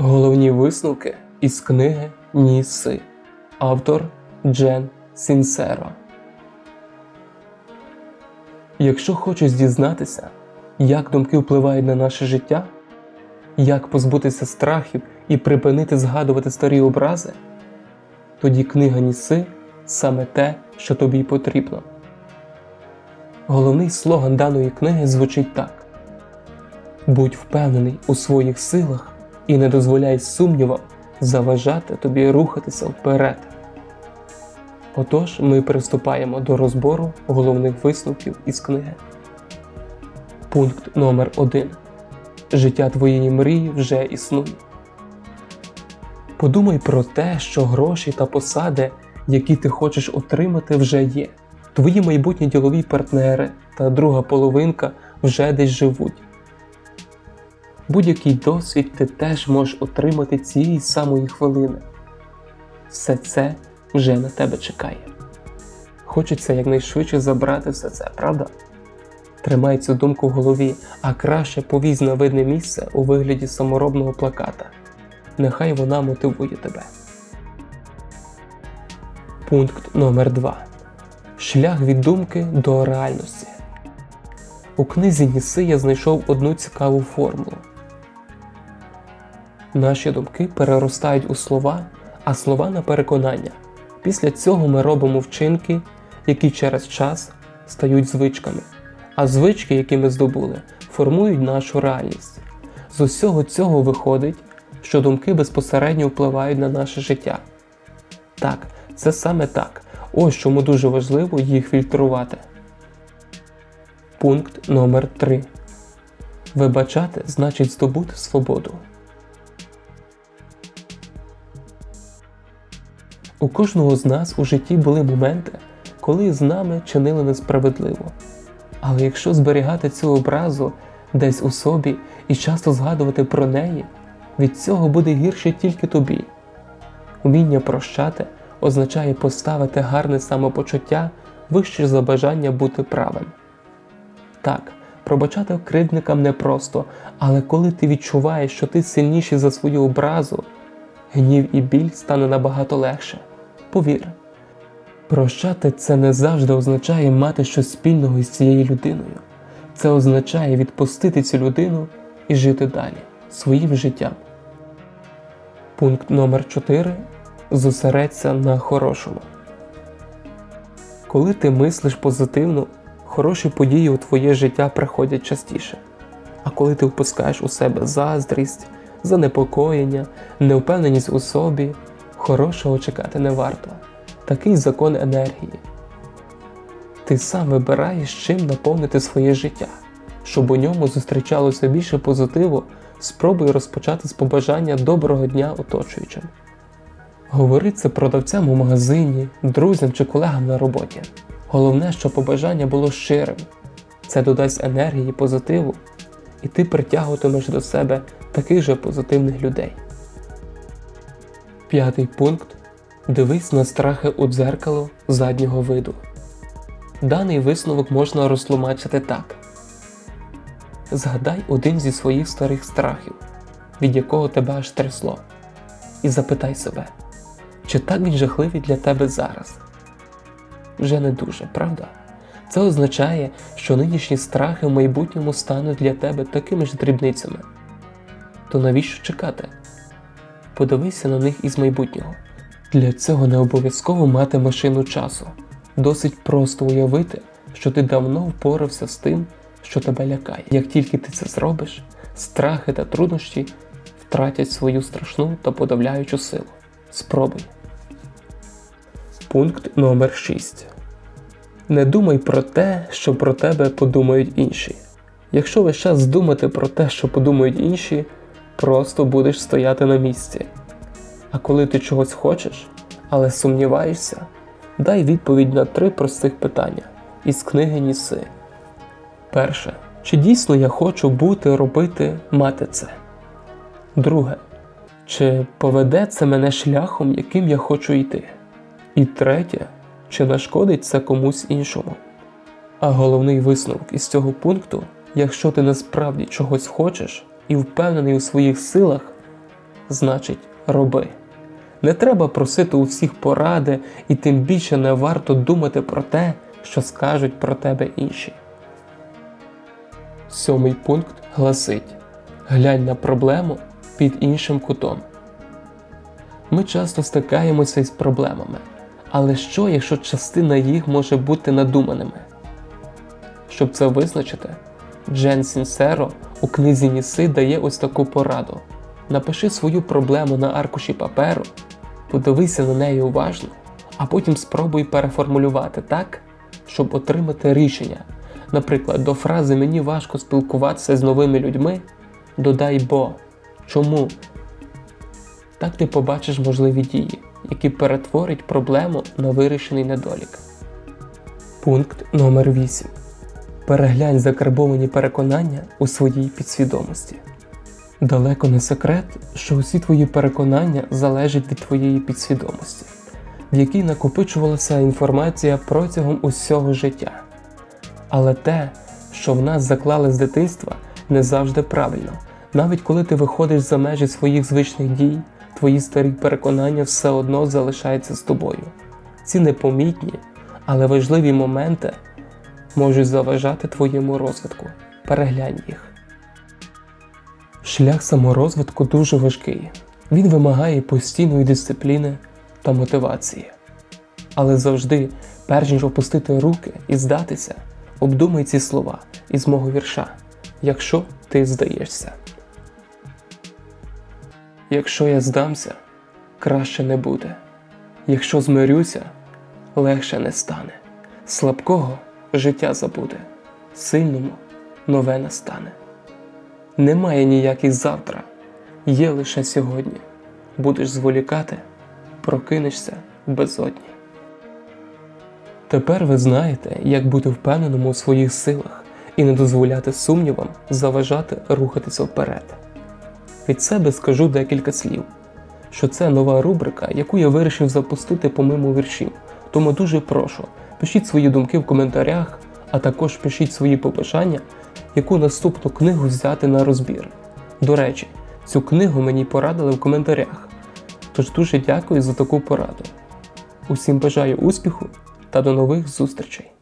Головні висновки із книги Ніси. Автор Джен Сінсеро. Якщо хочеш дізнатися, як думки впливають на наше життя, як позбутися страхів і припинити згадувати старі образи, тоді книга Ніси саме те, що тобі потрібно. Головний слоган даної книги звучить так: Будь впевнений у своїх силах і не дозволяй сумнівам заважати тобі рухатися вперед. Отож, ми приступаємо до розбору головних висновків із книги. Пункт номер 1 Життя твоєї мрії вже існує. Подумай про те, що гроші та посади, які ти хочеш отримати, вже є. Твої майбутні ділові партнери та друга половинка вже десь живуть. Будь-який досвід ти теж можеш отримати цієї самої хвилини. Все це вже на тебе чекає. Хочеться якнайшвидше забрати все це, правда? Тримай цю думку в голові, а краще повізь на видне місце у вигляді саморобного плаката. Нехай вона мотивує тебе. Пункт номер 2 Шлях від думки до реальності. У книзі Ніси я знайшов одну цікаву формулу. Наші думки переростають у слова, а слова на переконання. Після цього ми робимо вчинки, які через час стають звичками. А звички, які ми здобули, формують нашу реальність. З усього цього виходить, що думки безпосередньо впливають на наше життя. Так, це саме так. Ось чому дуже важливо їх фільтрувати. Пункт номер 3 Вибачати значить здобути свободу. У кожного з нас у житті були моменти, коли з нами чинили несправедливо. Але якщо зберігати цю образу десь у собі і часто згадувати про неї, від цього буде гірше тільки тобі. Уміння прощати означає поставити гарне самопочуття вище за бажання бути правим. Так, пробачати кривдникам непросто, але коли ти відчуваєш, що ти сильніший за свою образу, гнів і біль стане набагато легше. Повір. Прощати це не завжди означає мати щось спільного із цією людиною. Це означає відпустити цю людину і жити далі своїм життям. Пункт номер 4 Зосередься на хорошому. Коли ти мислиш позитивно, хороші події у твоє життя приходять частіше. А коли ти впускаєш у себе заздрість, занепокоєння, невпевненість у собі, хорошого чекати не варто. Такий закон енергії. Ти сам вибираєш, чим наповнити своє життя. Щоб у ньому зустрічалося більше позитиву, спробуй розпочати з побажання доброго дня оточуючим. Говори це продавцям у магазині, друзям чи колегам на роботі. Головне, щоб побажання було щирим. Це додасть енергії, позитиву, і ти притягуватимеш до себе таких же позитивних людей. П'ятий пункт. Дивись на страхи у дзеркало заднього виду. Даний висновок можна розтлумачити так. Згадай один зі своїх старих страхів, від якого тебе аж трясло, і запитай себе, чи так він жахливий для тебе зараз? Вже не дуже, правда? Це означає, що нинішні страхи в майбутньому стануть для тебе такими ж дрібницями. То навіщо чекати? Подивися на них із майбутнього. Для цього не обов'язково мати машину часу. Досить просто уявити, що ти давно впорався з тим, що тебе лякає. Як тільки ти це зробиш, страхи та труднощі втратять свою страшну та подавляючу силу. Спробуй. Пункт номер 6. Не думай про те, що про тебе подумають інші. Якщо весь час думати про те, що подумають інші, просто будеш стояти на місці. А коли ти чогось хочеш, але сумніваєшся, дай відповідь на три простих питання із книги Ніси. Перше. Чи дійсно я хочу бути, робити, мати це? Друге. Чи поведе це мене шляхом, яким я хочу йти? І третє, чи нашкодить це комусь іншому? А головний висновок із цього пункту, якщо ти насправді чогось хочеш і впевнений у своїх силах, значить роби. Не треба просити у всіх поради, і тим більше не варто думати про те, що скажуть про тебе інші. Сьомий пункт гласить: глянь на проблему під іншим кутом. Ми часто стикаємося із проблемами, але що, якщо частина їх може бути надуманими? Щоб це визначити, Джен Сінсеро у книзі Ніси дає ось таку пораду: напиши свою проблему на аркуші паперу, подивися на неї уважно, а потім спробуй переформулювати так, щоб отримати рішення. Наприклад, до фрази Мені важко спілкуватися з новими людьми додай бо. Чому? Так ти побачиш можливі дії, які перетворять проблему на вирішений недолік. Пункт номер 8. Переглянь закарбовані переконання у своїй підсвідомості. Далеко не секрет, що усі твої переконання залежать від твоєї підсвідомості, в якій накопичувалася інформація протягом усього життя. Але те, що в нас заклали з дитинства, не завжди правильно. Навіть коли ти виходиш за межі своїх звичних дій, твої старі переконання все одно залишаються з тобою. Ці непомітні, але важливі моменти можуть заважати твоєму розвитку. Переглянь їх. Шлях саморозвитку дуже важкий. Він вимагає постійної дисципліни та мотивації. Але завжди, перш ніж опустити руки і здатися, обдумай ці слова із мого вірша, якщо ти здаєшся. Якщо я здамся, краще не буде. Якщо змирюся, легше не стане. Слабкого життя забуде, сильному нове настане. Немає ніяких завтра, є лише сьогодні. Будеш зволікати, прокинешся в безодні. Тепер ви знаєте, як бути впевненим у своїх силах і не дозволяти сумнівам заважати рухатися вперед. Від себе скажу декілька слів, що це нова рубрика, яку я вирішив запустити помимо віршів. Тому дуже прошу, пишіть свої думки в коментарях, а також пишіть свої побажання, яку наступну книгу взяти на розбір. До речі, цю книгу мені порадили в коментарях. Тож дуже дякую за таку пораду. Усім бажаю успіху та до нових зустрічей!